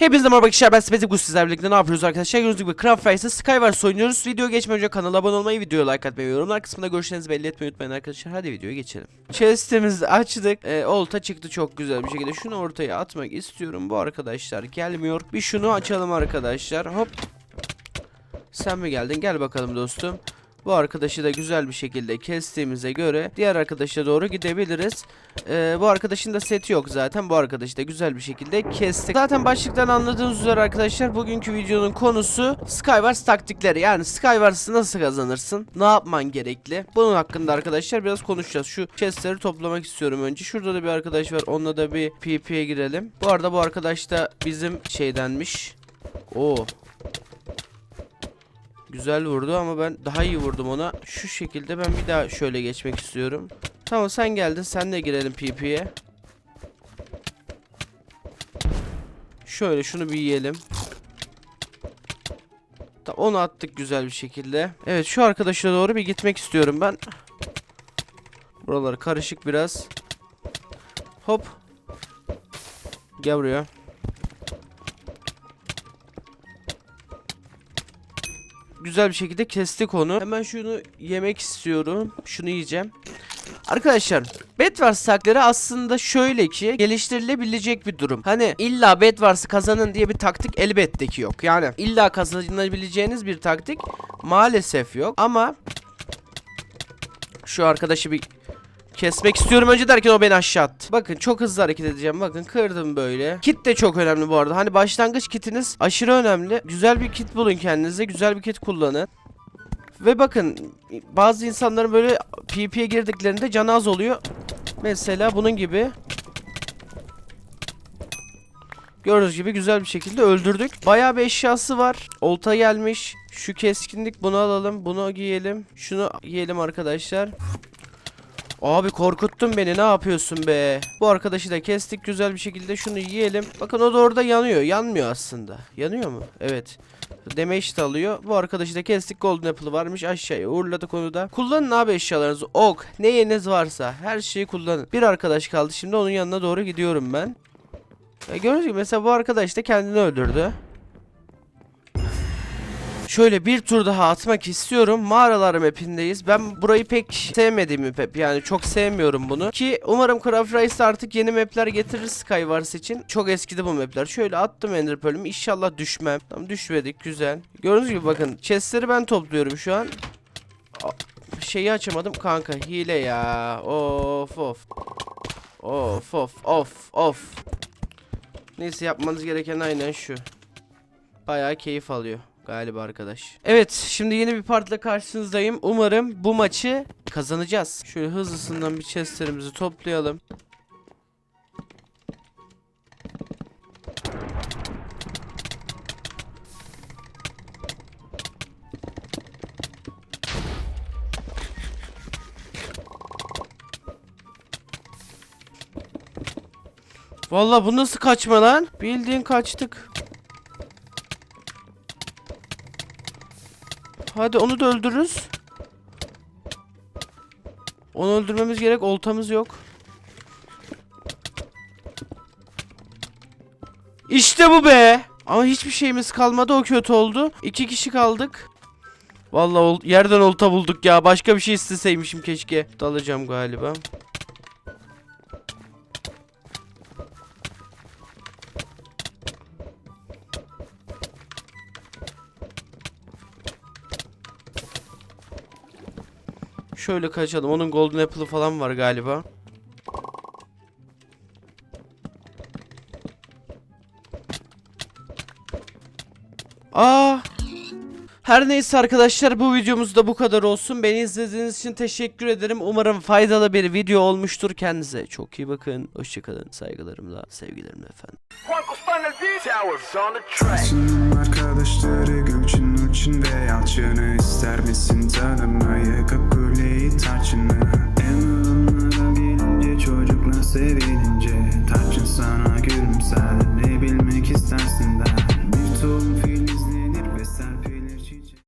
Hepinize merhaba arkadaşlar ben Spezi Gus sizlerle birlikte ne yapıyoruz arkadaşlar? Gördüğünüz gibi Craft Face'de Skywars oynuyoruz. Video geçmeden önce kanala abone olmayı videoya like atmayı ve yorumlar kısmında görüşlerinizi belli etmeyi unutmayın arkadaşlar. Hadi videoya geçelim. Chest'imizi açtık. Ee, Olta çıktı çok güzel bir şekilde. Şunu ortaya atmak istiyorum. Bu arkadaşlar gelmiyor. Bir şunu açalım arkadaşlar. Hop. Sen mi geldin? Gel bakalım dostum bu arkadaşı da güzel bir şekilde kestiğimize göre diğer arkadaşa doğru gidebiliriz. Ee, bu arkadaşın da seti yok zaten. Bu arkadaşı da güzel bir şekilde kestik. Zaten başlıktan anladığınız üzere arkadaşlar bugünkü videonun konusu Skywars taktikleri. Yani Skywars'ı nasıl kazanırsın? Ne yapman gerekli? Bunun hakkında arkadaşlar biraz konuşacağız. Şu chestleri toplamak istiyorum önce. Şurada da bir arkadaş var. Onunla da bir PvP'ye girelim. Bu arada bu arkadaş da bizim şeydenmiş. Oo. Güzel vurdu ama ben daha iyi vurdum ona. Şu şekilde ben bir daha şöyle geçmek istiyorum. Tamam sen geldin. Senle girelim PP'ye. Şöyle şunu bir yiyelim. Tamam onu attık güzel bir şekilde. Evet şu arkadaşa doğru bir gitmek istiyorum ben. Buralar karışık biraz. Hop. Gel buraya. Güzel bir şekilde kestik onu. Hemen şunu yemek istiyorum. Şunu yiyeceğim. Arkadaşlar Bedwars taktikleri aslında şöyle ki geliştirilebilecek bir durum. Hani illa Bedwars'ı kazanın diye bir taktik elbette ki yok. Yani illa kazanabileceğiniz bir taktik maalesef yok. Ama şu arkadaşı bir Kesmek istiyorum önce derken o beni aşağı attı. Bakın çok hızlı hareket edeceğim. Bakın kırdım böyle. Kit de çok önemli bu arada. Hani başlangıç kitiniz aşırı önemli. Güzel bir kit bulun kendinize. Güzel bir kit kullanın. Ve bakın bazı insanların böyle PvP'ye girdiklerinde canı az oluyor. Mesela bunun gibi. Gördüğünüz gibi güzel bir şekilde öldürdük. Bayağı bir eşyası var. Olta gelmiş. Şu keskinlik bunu alalım. Bunu giyelim. Şunu giyelim arkadaşlar. Abi korkuttun beni ne yapıyorsun be? Bu arkadaşı da kestik güzel bir şekilde şunu yiyelim. Bakın o da orada yanıyor. Yanmıyor aslında. Yanıyor mu? Evet. Damage de alıyor. Bu arkadaşı da kestik. Golden Apple varmış. Aşağıya uğurladık onu da. Kullanın abi eşyalarınızı. Ok. Neyiniz varsa. Her şeyi kullanın. Bir arkadaş kaldı. Şimdi onun yanına doğru gidiyorum ben. Ya gördüğünüz gibi mesela bu arkadaş da kendini öldürdü. Şöyle bir tur daha atmak istiyorum. Mağaralar mapindeyiz. Ben burayı pek sevmediğim bir map. Yani çok sevmiyorum bunu. Ki umarım Craft Race artık yeni mapler getirir Skywars için. Çok eskidi bu mapler. Şöyle attım Ender Pearl'ümü. İnşallah düşmem. Tamam düşmedik. Güzel. Gördüğünüz gibi bakın. Chestleri ben topluyorum şu an. Şeyi açamadım kanka. Hile ya. Of of. Of of of of. Neyse yapmanız gereken aynen şu. Bayağı keyif alıyor galiba arkadaş. Evet şimdi yeni bir partla karşınızdayım. Umarım bu maçı kazanacağız. Şöyle hızlısından bir chestlerimizi toplayalım. Vallahi bu nasıl kaçma lan? Bildiğin kaçtık. Hadi onu da öldürürüz. Onu öldürmemiz gerek. Oltamız yok. İşte bu be. Ama hiçbir şeyimiz kalmadı. O kötü oldu. İki kişi kaldık. Vallahi yerden olta bulduk ya. Başka bir şey isteseymişim keşke. Dalacağım galiba. Şöyle kaçalım. Onun golden apple'ı falan var galiba. Aa! Her neyse arkadaşlar bu videomuz da bu kadar olsun. Beni izlediğiniz için teşekkür ederim. Umarım faydalı bir video olmuştur. Kendinize çok iyi bakın. Hoşçakalın. Saygılarımla, sevgilerimle efendim. Arkadaşları Gülçin için yalçını ister misin tanımayı Kakuleyi tarçını En gelince çocukla sevinin